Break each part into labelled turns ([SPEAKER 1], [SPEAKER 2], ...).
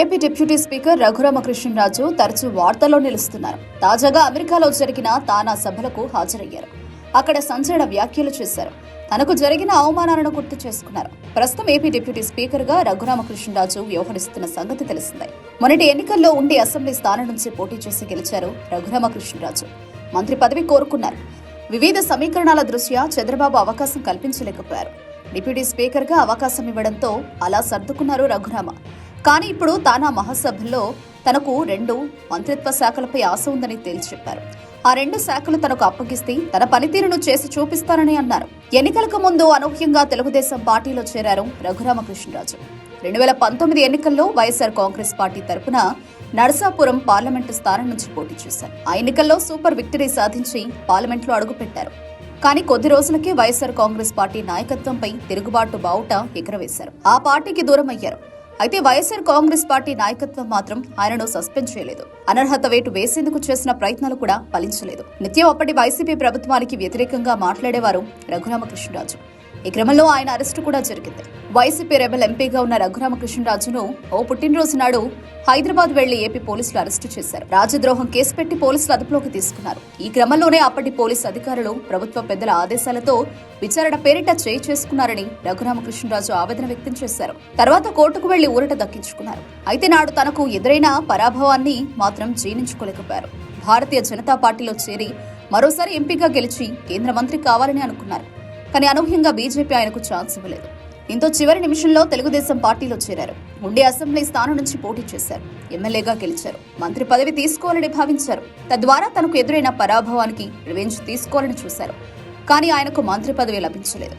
[SPEAKER 1] AP deputy speaker Raghuramakrishnaraju తరచూ వార్తల్లో నిలుస్తున్నారు. తాజాగా అమెరికాలో జరిగిన తానా సభలకు హాజరయ్యారు. అక్కడ సంచలన వ్యాఖ్యలు చేశారు. తనకు జరిగిన అవమానాలను గుర్తు చేసుకున్నారు. ప్రస్తుతం ఏపీ డిప్యూటీ స్పీకర్గా రఘురామకృష్ణరాజు వ్యవహరిస్తున్న సంగతి తెలిసిందే. మొన్నటి ఎన్నికల్లో ఉండి అసెంబ్లీ స్థానం నుంచి పోటీ చేసి గెలిచారు రఘురామకృష్ణరాజు. మంత్రి పదవి కోరుకున్నారు. వివిధ సమీకరణాల దృష్ట్యా చంద్రబాబు అవకాశం కల్పించలేకపోయారు. డిప్యూటీ స్పీకర్గా అవకాశం ఇవ్వడంతో అలా సర్దుకున్నారు రఘురామ. కానీ ఇప్పుడు తానా మహాసభల్లో తనకు రెండు మంత్రిత్వ శాఖలపై ఆశ ఉందని తేల్చి చెప్పారు. ఆ రెండు శాఖలు తనకు అప్పగిస్తే తన పనితీరును చేసి చూపిస్తానని అన్నారు. ఎన్నికలకు ముందు అనూహ్యంగా తెలుగుదేశం పార్టీలో చేరారు రఘురామకృష్ణరాజు. రెండు వేల పంతొమ్మిది ఎన్నికల్లో వైఎస్ఆర్ కాంగ్రెస్ పార్టీ తరపున నరసాపురం పార్లమెంటు స్థానం నుంచి పోటీ చేశారు. ఆ ఎన్నికల్లో సూపర్ విక్టరీ సాధించి పార్లమెంట్లో అడుగుపెట్టారు. కానీ కొద్ది రోజులకే వైఎస్ఆర్ కాంగ్రెస్ పార్టీ నాయకత్వంపై తిరుగుబాటు బావుట ఎగురవేశారు. ఆ పార్టీకి దూరం అయ్యారు అయితే వైఎస్ఆర్ కాంగ్రెస్ పార్టీ నాయకత్వం మాత్రం ఆయనను సస్పెండ్ చేయలేదు. అనర్హత వేటు వేసేందుకు చేసిన ప్రయత్నాలు కూడా ఫలించలేదు. నిత్యం అప్పటి వైసీపీ ప్రభుత్వానికి వ్యతిరేకంగా మాట్లాడేవారు రఘురామకృష్ణరాజు. ఈ క్రమంలో ఆయన అరెస్టు కూడా జరిగింది. వైసీపీ రెబల్ ఎంపీగా ఉన్న రఘురామకృష్ణరాజును ఓ పుట్టినరోజు నాడు హైదరాబాద్ వెళ్ళి ఏపీ పోలీసులు అరెస్టు చేశారు. రాజద్రోహం కేసు పెట్టి పోలీసులు అదుపులోకి తీసుకున్నారు. ఈ క్రమంలోనే అప్పటి పోలీసు అధికారులు ప్రభుత్వ పెద్దల ఆదేశాలతో విచారణ పేరిట చేయి చేసుకున్నారని రఘురామకృష్ణరాజు ఆవేదన వ్యక్తం చేశారు. తర్వాత కోర్టుకు వెళ్ళి ఊరట దక్కించుకున్నారు. అయితే నాడు తనకు ఎదురైన పరాభవాన్ని మాత్రం జీర్ణించుకోలేకపోయారు. భారతీయ జనతా పార్టీలో చేరి మరోసారి ఎంపీగా గెలిచి కేంద్ర మంత్రి కావాలని అనుకున్నారు. కానీ అనూహ్యంగా బీజేపీ ఆయనకు ఛాన్స్ ఇవ్వలేదు. దీంతో చివరి నిమిషంలో తెలుగుదేశం పార్టీలో చేరారు. ఉండే అసెంబ్లీ స్థానం నుంచి పోటీ చేశారు. ఎమ్మెల్యేగా గెలిచారు. మంత్రి పదవి తీసుకోవాలని భావించారు. తద్వారా తనకు ఎదురైన పరాభవానికి రివెంజ్ తీసుకోవాలని చూశారు. కానీ ఆయనకు మంత్రి పదవి లభించలేదు.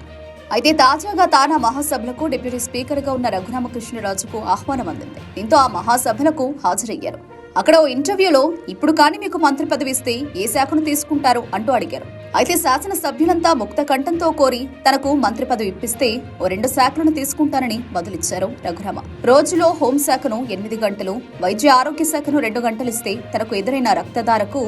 [SPEAKER 1] అయితే తాజాగా తానా మహాసభలకు డిప్యూటీ స్పీకర్గా ఉన్న రఘురామకృష్ణరాజుకు ఆహ్వానం అందింది. దీంతో ఆ మహాసభలకు హాజరయ్యారు. అక్కడ ఓ ఇంటర్వ్యూలో ఇప్పుడు కానీ మీకు మంత్రి పదవి ఇస్తే ఏ శాఖను తీసుకుంటారు? అంటూ అడిగారు. అయితే శాసన సభ్యులంతా ముక్త కంఠంతో కోరి తనకు మంత్రి పదవి ఇప్పిస్తే ఓ రెండు శాఖలను తీసుకుంటానని బదులిచ్చారు రఘురామ. రోజులో హోంశాఖను ఎనిమిది గంటలు వైద్య ఆరోగ్య శాఖను రెండు గంటలు ఇస్తే తనకు ఎదురైన రక్తదారకు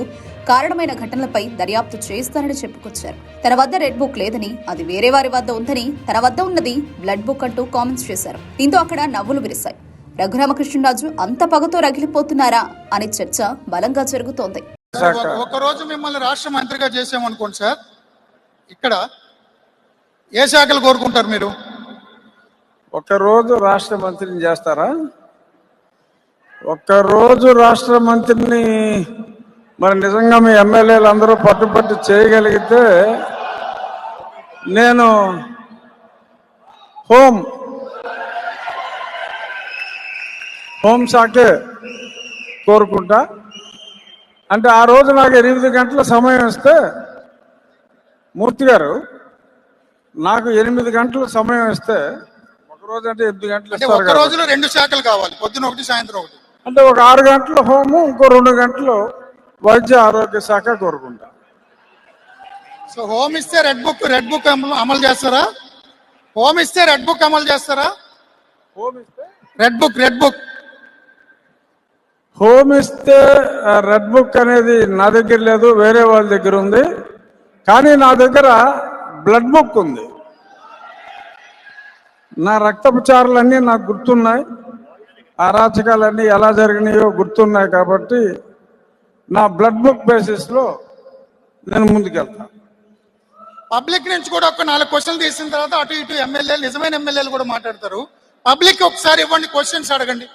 [SPEAKER 1] కారణమైన ఘటనలపై దర్యాప్తు చేస్తానని చెప్పుకొచ్చారు. తన వద్ద రెడ్ బుక్ లేదని అది వేరే వారి వద్ద ఉందని తన వద్ద ఉన్నది బ్లడ్ బుక్ అంటూ కామెంట్స్ చేశారు. దీంతో అక్కడ నవ్వులు విరిశాయి. రఘురామకృష్ణరాజు అంత పగతో రగిలిపోతున్నారా అనే చర్చ బలంగా జరుగుతోంది.
[SPEAKER 2] సార్, ఒక- ఒక రోజు మిమ్మల్ని రాష్ట్ర మంత్రిగా చేసామనుకోండి సార్. ఇక్కడ ఏ శాఖలు కోరుకుంటారు మీరు?
[SPEAKER 3] ఒక్కరోజు రాష్ట్ర మంత్రిని చేస్తారా? ఒక్కరోజు రాష్ట్ర మంత్రిని మరి నిజంగా మీ ఎమ్మెల్యేలు అందరూ పట్టుపట్టు చేయగలిగితే నేను హోం హోం శాఖే కోరుకుంటా. అంటే ఆ రోజు నాకు ఎనిమిది గంటల సమయం ఇస్తే మూర్తి గారు నాకు ఎనిమిది గంటల సమయం ఇస్తే ఒక రోజు అంటే ఎనిమిది గంటలు ఇస్తారు.
[SPEAKER 2] రోజులో రెండు శాఖలు కావాలి పొద్దున ఒకటి సాయంత్రం ఒకటి.
[SPEAKER 3] అంటే ఒక ఆరు గంటల హోము ఇంకో రెండు గంటలు వైద్య ఆరోగ్య శాఖ కోరుకుంటా.
[SPEAKER 2] సో హోమ్ ఇస్తే రెడ్ బుక్ రెడ్ బుక్ అమలు అమలు చేస్తారా? హోమ్ ఇస్తే రెడ్ బుక్ అమలు చేస్తారా?
[SPEAKER 3] హోమ్ ఇస్తే
[SPEAKER 2] red book red book.
[SPEAKER 3] Home ఇస్తే రెడ్ బుక్ అనేది నా దగ్గర లేదు వేరే వాళ్ళ దగ్గర ఉంది. కానీ నా దగ్గర బ్లడ్ బుక్ ఉంది. నా రక్తపచారాలన్నీ నాకు గుర్తున్నాయి. అరాచకాలన్నీ ఎలా జరిగినాయో గుర్తున్నాయి కాబట్టి నా బ్లడ్ బుక్ బేసిస్లో నేను ముందుకెళ్తాను
[SPEAKER 2] పబ్లిక్ నుంచి కూడా ఒక నాలుగు క్వశ్చన్లు తీసిన తర్వాత అటు ఇటు ఎమ్మెల్యేలు నిజమైన ఎమ్మెల్యేలు కూడా మాట్లాడతారు. పబ్లిక్ ఒకసారి ఇవ్వండి క్వశ్చన్స్ అడగండి.